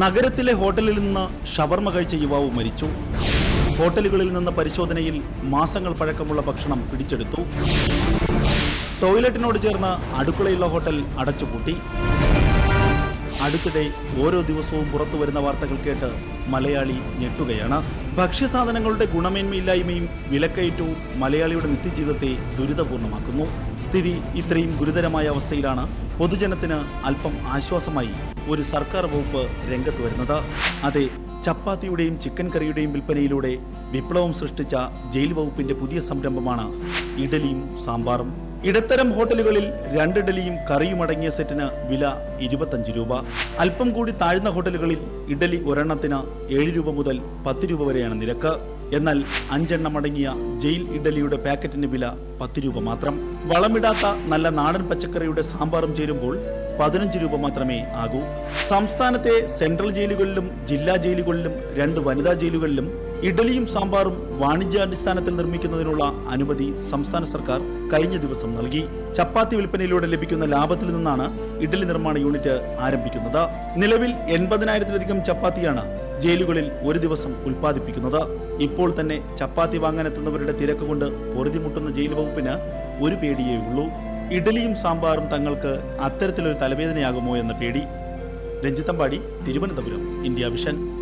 നഗരത്തിലെ ഹോട്ടലിൽ നിന്ന് ഷവർമ കഴിച്ച യുവാവ് മരിച്ചു. ഹോട്ടലുകളിൽ നിന്ന് പരിശോധനയിൽ മാസങ്ങൾ പഴക്കമുള്ള ഭക്ഷണം പിടിച്ചെടുത്തു. ടോയ്ലറ്റിനോട് ചേർന്ന് അടുക്കളയുള്ള ഹോട്ടൽ അടച്ചുപൂട്ടി. അടുത്തിടെ ഓരോ ദിവസവും പുറത്തു വരുന്ന വാർത്തകൾ കേട്ട് മലയാളി ഞെട്ടുകയാണ്. ഭക്ഷ്യസാധനങ്ങളുടെ ഗുണമേന്മയില്ലായ്മയും വിലക്കയറ്റവും മലയാളിയുടെ നിത്യജീവിതത്തെ ദുരിതപൂർണമാക്കുന്നു. സ്ഥിതി ഇത്രയും ഗുരുതരമായ അവസ്ഥയിലാണ് പൊതുജനത്തിന് അല്പം ആശ്വാസമായി ഒരു സർക്കാർ വകുപ്പ് രംഗത്ത് വരുന്നത്. അതെ ചപ്പാത്തിയുടെയും ചിക്കൻ കറിയുടെയും വിൽപ്പനയിലൂടെ വിപ്ലവം സൃഷ്ടിച്ച ജയിൽ വകുപ്പിന്റെ പുതിയ സംരംഭമാണ് ഇഡലിയും സാമ്പാറും. ഇടത്തരം ഹോട്ടലുകളിൽ രണ്ട് ഇഡലിയും കറിയും അടങ്ങിയ സെറ്റിന് വില ഇരുപത്തഞ്ച് രൂപ. അല്പം കൂടി താഴ്ന്ന ഹോട്ടലുകളിൽ ഇഡലി ഒരെണ്ണത്തിന് ഏഴ് രൂപ മുതൽ പത്ത് രൂപ വരെയാണ് നിരക്ക്. എന്നാൽ അഞ്ചെണ്ണം അടങ്ങിയ ജയിൽ ഇഡലിയുടെ പാക്കറ്റിന് വില പത്ത് രൂപ മാത്രം. വളമിടാത്ത നല്ല നാടൻ പച്ചക്കറിയുടെ സാമ്പാറും ചേരുമ്പോൾ പതിനഞ്ച് രൂപ മാത്രമേ ആകൂ. സംസ്ഥാനത്തെ സെൻട്രൽ ജയിലുകളിലും ജില്ലാ ജയിലുകളിലും രണ്ട് വനിതാ ജയിലുകളിലും ഇഡലിയും സാമ്പാറും വാണിജ്യാടിസ്ഥാനത്തിൽ നിർമ്മിക്കുന്നതിനുള്ള അനുമതി സംസ്ഥാന സർക്കാർ കഴിഞ്ഞ ദിവസം നൽകി. ചപ്പാത്തി വിൽപ്പനയിലൂടെ ലഭിക്കുന്ന ലാഭത്തിൽ നിന്നാണ് ഇഡലി നിർമ്മാണ യൂണിറ്റ് ആരംഭിക്കുന്നത്. നിലവിൽ എൺപതിനായിരത്തിലധികം ചപ്പാത്തിയാണ് ജയിലുകളിൽ ഒരു ദിവസം ഉൽപ്പാദിപ്പിക്കുന്നത്. ഇപ്പോൾ തന്നെ ചപ്പാത്തി വാങ്ങാനെത്തുന്നവരുടെ തിരക്ക് കൊണ്ട് പൊറുതിമുട്ടുന്ന ജയിൽ വകുപ്പിന് ഒരു പേടിയേ ഉള്ളൂ. ഇഡലിയും സാമ്പാറും തങ്ങൾക്ക് അത്തരത്തിലൊരു തലവേദനയാകുമോ എന്ന പേടി. രഞ്ജിത്തമ്പാടി തിരുവനന്തപുരം ഇന്ത്യ വിഷൻ.